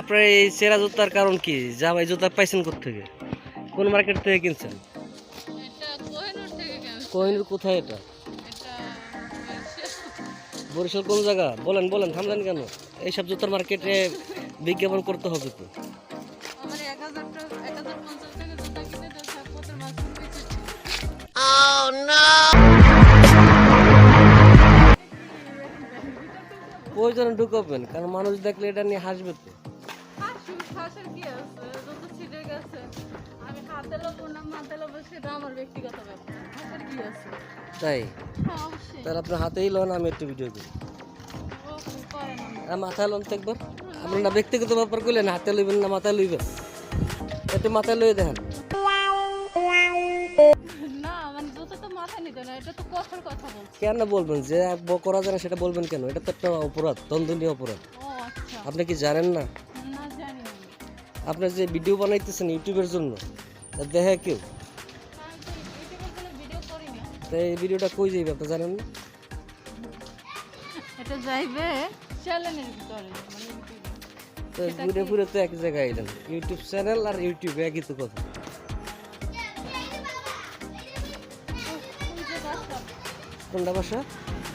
আপনার এই সেরা জুতার কারণ কি? জামাই জুতা পাইছেন থেকে কোন মার্কেট থেকে কিনছেন? কোহিনুর কোথায় এটা? বরিশাল। কোন জায়গা? বলেন বলেন থামলেন কেন? এইসব জুতার মার্কেটে বিজ্ঞাপন করতে হবে তো। প্রয়োজনে ঢুকাবেন? কারণ মানুষ দেখলে এটা নিয়ে হাসবে তো। হাসি কি আছে? যত ছিটে গেছে। আমি হাতে লোবো না মাথায় লোবো সেটা আমার ব্যক্তিগত ব্যাপার। হাসার কি আছে? তাই? হ্যাঁ অবশ্যই। তাহলে হাতেই লোন আমি একটু ভিডিও করি। মাথায় লোন আপনি না ব্যক্তিগত ব্যাপার করলেন হাতে লইবেন না মাথায় লইবেন। একটু মাথায় লইয়ে দেখেন। মানে কেন বলবেন? যে করা যায় না সেটা বলবেন কেন? এটা তো একটা অপরাধ দণ্ডনীয় অপরাধ। আচ্ছা। আপনি কি জানেন না? আপনি যে ভিডিও বানাইতেছেন ইউটিউবের জন্য দেখে কেউ? তাই এই ভিডিওটা কই যাইবে আপনি জানেন? না এটা যাইবে চ্যানেলের ভিতরে মানে তো ঘুরে ঘুরে তো এক জায়গায় এলেন ইউটিউব চ্যানেল আর ইউটিউব একই তো কথা। ওই যে কোনটা বাসা?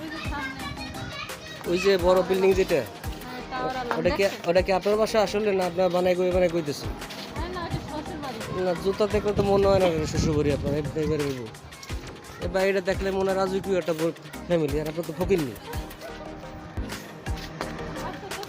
ওই যে সামনে। ওই যে বড় বিল্ডিং যেটা। ওটা কি ওটা কি আপনার বাসা আসলে না আপনার বানাই করে বানাই কইতেছেন হ্যাঁ না জুতা দেখলে তো মনে হয় না শ্বশুর বাড়ি আপনার এবার এই বাড়িটা দেখলে মনে হয় রাজকীয় একটা ফ্যামিলি আর আপনার তো ফকির নেই।